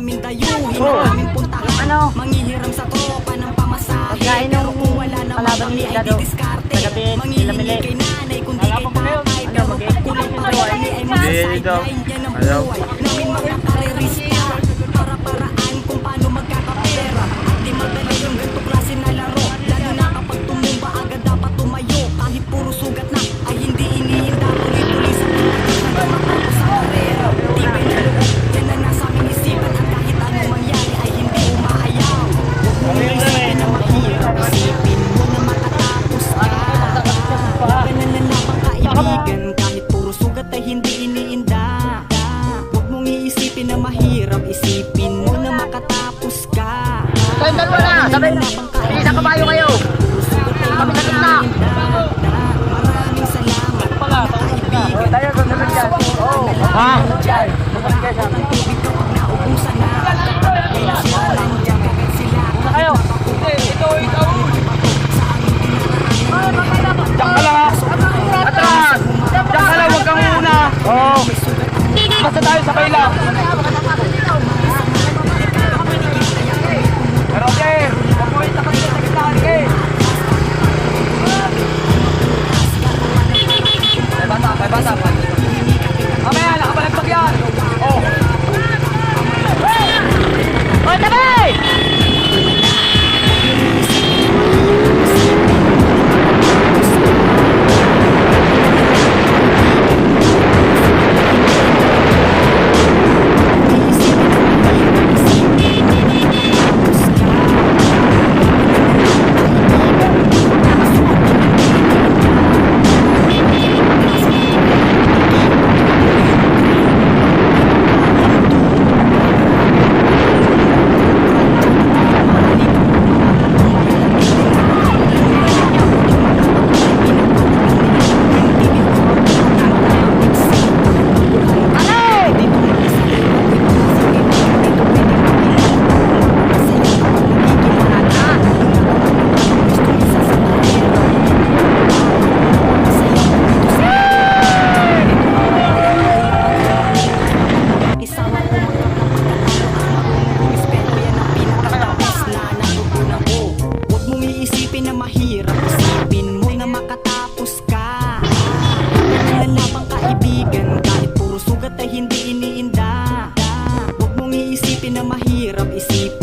namin dayuhin oh. namin puntahan ano? manghihiram sa tropa ng pamasahe Pagkain pero kung wala na kami ay didiskarte. Manghihingi kay nanay kundi kay tatay pero pag kulang pa ay masasaydain yan ang buhay. Kayong dalawa na. Sabay na. Hindi sa kabayo kayo. Kami na gitna. Tayo sa sunod Ha? Kayo. Ito, ito. Diyan ka muna. Oo. Basta tayo sabay lang. na mahirap isipin.